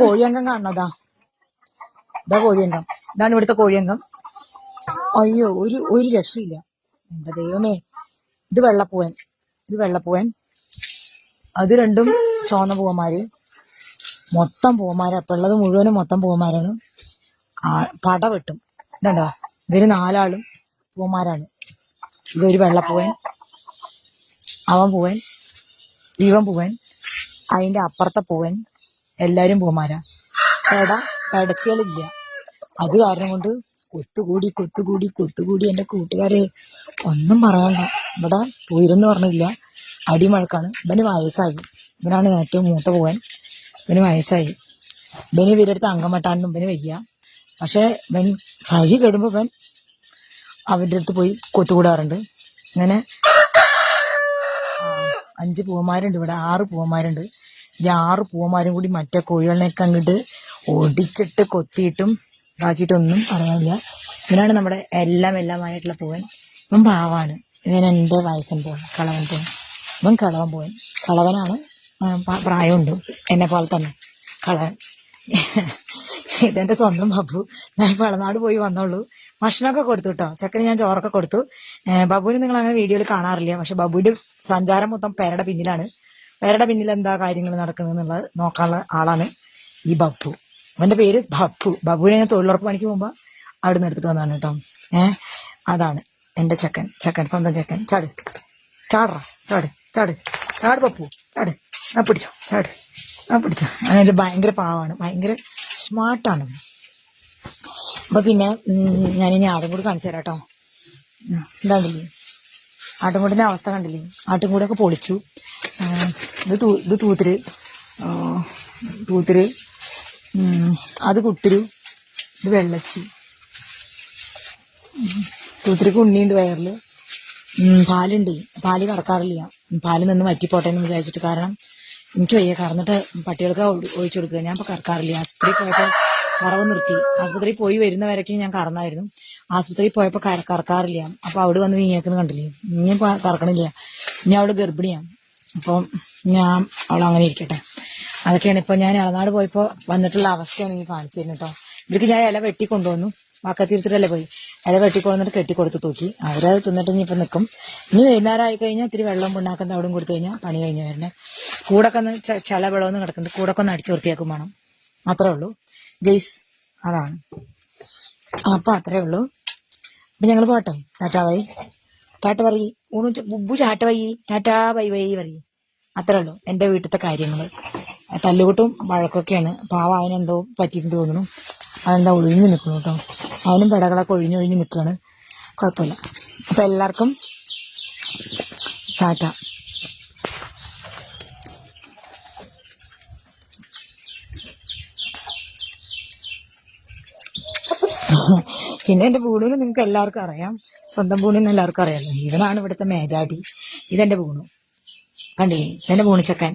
കോഴിയങ്കം കാണണതാ ഇതാ കോഴിയങ്കം ഇതാണ് ഇവിടുത്തെ കോഴിയങ്കം അയ്യോ ഒരു ഒരു രക്ഷയില്ല. എന്റെ ദൈവമേ ഇത് വെള്ളപ്പൂവൻ. ഇത് വെള്ളപ്പൂവൻ. അത് രണ്ടും ചുവന്ന പൂവന്മാര്. മൊത്തം പൂവന്മാരാ. ഇപ്പൊ ഉള്ളത് മുഴുവനും മൊത്തം പൂവന്മാരാണ്. പട വെട്ടും. ഇതുണ്ടോ? ഇവർ നാലാളും പൂവന്മാരാണ്. ഇതൊരു വെള്ളപ്പൂവൻ. അവൻ പൂവൻ. ഇവൻ പൂവൻ. അതിന്റെ അപ്പുറത്തെ പൂവൻ. എല്ലാരും പോമാരാ. പേട പേടച്ചുകളില്ല. അത് കാരണം കൊണ്ട് കൊത്തുകൂടി കൊത്തുകൂടി കൊത്തുകൂടി എന്റെ കൂട്ടുകാരെ ഒന്നും പറയണ്ട ഇവിടെ പോയിരുന്നു പറഞ്ഞില്ല. അടിമഴക്കാണ്. ഇവന് വയസ്സായി. ഇവനാണ് ഏറ്റവും മൂത്ത പോവാൻ. ഇവന് വയസ്സായി. ഇവന് ഇവരടുത്ത് അംഗം ഇവന് വയ്യ. പക്ഷെ ഇവൻ സഹി കെടുമ്പോൾ ഇവൻ അവന്റെ അടുത്ത് പോയി കൊത്തുകൂടാറുണ്ട്. ഇങ്ങനെ ആ, അഞ്ച് പൂവന്മാരുണ്ട് ഇവിടെ. ആറ് പൂവന്മാരുണ്ട്. ഈ ആറ് പൂവന്മാരും കൂടി മറ്റേ കോഴികളിനെയൊക്കെ അങ്ങോട്ട് ഒടിച്ചിട്ട് കൊത്തിയിട്ടും ഇതാക്കിയിട്ടൊന്നും അറിയാനില്ല ഇവനാണ് നമ്മുടെ എല്ലാം എല്ലാമായിട്ടുള്ള പൂവൻ. ഇവൻ പാവാണ്. ഇവൻ എന്റെ വയസ്സൻ പോവൻ കളവൻ പോവൻ. ഇവൻ കളവൻ പോവൻ. കളവനാണ് പ്രായമുണ്ട്. എന്നെ പോലെ തന്നെ. കളവൻ. ഇതെന്റെ സ്വന്തം ബാബു. ഞാൻ പളനാട് പോയി വന്നോളൂ. ഭക്ഷണമൊക്കെ കൊടുത്തു കേട്ടോ ചെക്കന് ഞാൻ ചോറൊക്കെ കൊടുത്തു. ബാബുവിന് നിങ്ങൾ അങ്ങനെ വീഡിയോയിൽ കാണാറില്ല. പക്ഷെ ബാബുവിന്റെ സഞ്ചാരം മൊത്തം പേരുടെ പിന്നിലാണ്. പേരുടെ പിന്നിൽ എന്താ കാര്യങ്ങൾ നടക്കണെന്നുള്ളത് നോക്കാനുള്ള ആളാണ് ഈ ബപ്പു അവന്റെ പേര് ബപ്പു ബബുവിനെ ഞാൻ തൊഴിലുറപ്പ് പണിക്ക് പോകുമ്പോ അവിടെ എടുത്തിട്ട് വന്നതാണ് കേട്ടോ. ഏഹ് അതാണ് എന്റെ ചെക്കൻ. ചെക്കൻ സ്വന്തം ചെക്കൻ. ചാട്. ചാടറ. ചാട്. ചാട്. ചാട് പപ്പു ചാട്. ആ പിടിച്ചോ. ചാട്. ആ പിടിച്ചോ. അങ്ങനെ ഭയങ്കര പാവാണ്. ഭയങ്കര സ്മാർട്ടാണ് അപ്പൊ പിന്നെ ഞാനിനി ആടും കൂടി കാണിച്ചു തരാം കേട്ടോ. എന്താണ്ടില്ലേ ആട്ടുംകൂടിന്റെ അവസ്ഥ കണ്ടില്ലേ? ആട്ടുംകൂടൊക്കെ പൊളിച്ചു. ഇത് തൂ ഇത് തൂത്തിര് തൂത്തിര് അത് കുട്ടിരു ഇത് വെള്ളച്ചി. തൂത്തിരിക്ക് ഉണ്ണിയുണ്ട് വയറിൽ പാലുണ്ട്. പാൽ കറക്കാറില്ല പാൽ നിന്ന് വറ്റിപ്പോട്ടെ എന്ന് വിചാരിച്ചിട്ട് കാരണം എനിക്ക് വയ്യ. കറന്നിട്ട് പട്ടികൾക്ക് ഒഴി- ഒഴിച്ചു കൊടുക്കുക. ഞാൻ ഇപ്പൊ കറക്കാറില്ല. ആസ്പത്രിയിൽ പോയപ്പോൾ കറവ് നിർത്തി. ആസ്പത്രിയിൽ പോയി വരുന്നവരൊക്കെ ഞാൻ കറന്നായിരുന്നു. ആസ്പത്രിയിൽ പോയപ്പോൾ കറക്കാറില്ല. അപ്പൊ അവിടെ വന്ന് നീ കണ്ടില്ലേ? ഇനി കറക്കണില്ല. ഇനി അവിടെ ഗർഭിണിയാണ് അപ്പം ഞാൻ അവൾ അങ്ങനെ ഇരിക്കട്ടെ. അതൊക്കെയാണ് ഇപ്പൊ ഞാൻ ഇളനാട് പോയപ്പോ വന്നിട്ടുള്ള അവസ്ഥയാണ് ഈ കാണിച്ചു തരുന്നത് കേട്ടോ ഇവർക്ക് ഞാൻ ഇല വെട്ടി കൊണ്ടുവന്നു. വാക്കത്തിരുത്തിട്ടല്ലേ പോയി? ഇല വെട്ടിക്കൊണ്ടിട്ട് കെട്ടിക്കൊടുത്ത് തൂക്കി. അവരത് തിന്നിട്ട് ഇനി ഇപ്പൊ നിൽക്കും ഇനി വൈകുന്നേരം ആയി കഴിഞ്ഞാൽ ഇത്തിരി വെള്ളം ഉണ്ടാക്കുന്ന അവിടെ കൊടുത്തു കഴിഞ്ഞാൽ പണി കഴിഞ്ഞ് വരണേ. കൂടൊക്കെ ഒന്ന് ചില വെള്ളമൊന്നും കിടക്കുന്നുണ്ട് കൂടൊക്കെ ഒന്ന് അടിച്ചു വൃത്തിയാക്കും വേണം. അത്രേ ഉള്ളൂ. ഗെയ്സ് അതാണ്. അപ്പൊ അത്രേ ഉള്ളൂ. അപ്പൊ ഞങ്ങൾ പോട്ടെ. ടാറ്റാ വൈ ടാറ്റ പറയ്. ഊണു ബുബു ചാട്ട വൈ ടാറ്റാ ബൈ ബൈ പറയും. അത്രേ ഉള്ളൂ എന്റെ വീട്ടിലത്തെ കാര്യങ്ങൾ തല്ലുകൂട്ടും വഴക്കൊക്കെയാണ്. പാവ അവനെന്തോ പറ്റിയിട്ട് തോന്നുന്നു. അവനെന്താ ഒഴിഞ്ഞു നിൽക്കുന്നു കേട്ടോ. അവനും പെടകളൊക്കെ ഒഴിഞ്ഞൊഴിഞ്ഞ് നിൽക്കുകയാണ്. കുഴപ്പമില്ല. അപ്പൊ എല്ലാവർക്കും ടാറ്റ. പിന്നെ എന്റെ പൂണൂന് നിങ്ങൾക്ക് എല്ലാവർക്കും അറിയാം. സ്വന്തം പൂണിന് എല്ലാവർക്കും അറിയാം. ഇവനാണ് ഇവിടുത്തെ മേജാടി. ഇതെന്റെ പൂണു കണ്ടില്ലേ ഇതെന്റെ പൂണിച്ചക്കൻ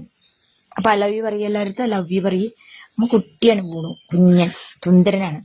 അപ്പൊ ലവ് യു പറയും എല്ലാവരുടെ ലവ് യു പറയും. കുട്ടിയാണ് പൂണു കുഞ്ഞൻ സുന്ദരനാണ്.